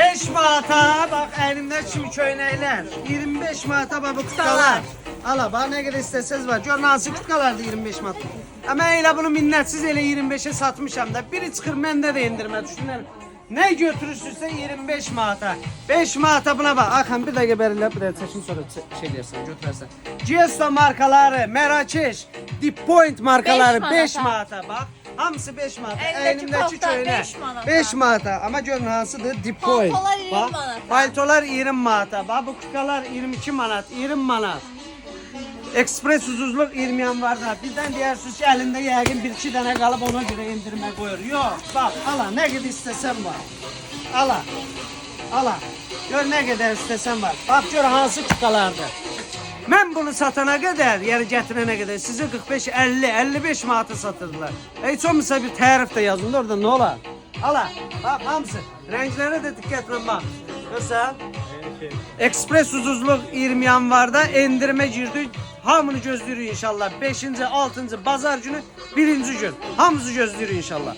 5 manata bak elimde şimdi köynekler. 25 manata bak bu kutkalar. Ala bana ne kadar isteseniz var. Gör nasıl kutkalardı 25 manat. Ama elə bunu minnetsiz elə 25'e satmışam da. Biri çıxır məndə də endirmə düşünürəm. Ne götürürsünse 25 manata. 5 manata buna bak. Hakan bir dakika belirle. Bir dakika seçim sonra şey dersen götürersen. Gesto markaları, Merakeş, Deep Point markaları Beş 5 manata. manata bak. Hamısı 5 manata. Kofta beş manata. 5 manata. Ama görün hansıdır? Point. Paltolar 20 Bak, manata. Paltolar 20 manata. Bu kukalar 22 manat. 20 manat. Ekspres ucuzluq 20 yanvarda. Bizdən deyirsiniz ki, əlində yəqin 1-2 dənə qalıb ona görə endirmə qoyur. Yox, bax, ala, nə qədər istəsən var. Ala. Ala. Gör nə qədər istəsən var. Bax gör hansı kukalardır. Mən bunu satana qədər, yəni gətirənə qədər sizi 45, 50, 55 manata satırdılar. Heç olmasa bir tərif də yazın da orada nə olar? Ala, bax hamısı. Rənglərə də diqqətlə bax. Görsən? Ekspres ucuzluq 20 yanvarda endirmə girdi. Hamını gözləyirik inşallah. 5-ci, 6-cı bazar günü, 1-ci gün. Hamımızı gözləyirik inşallah.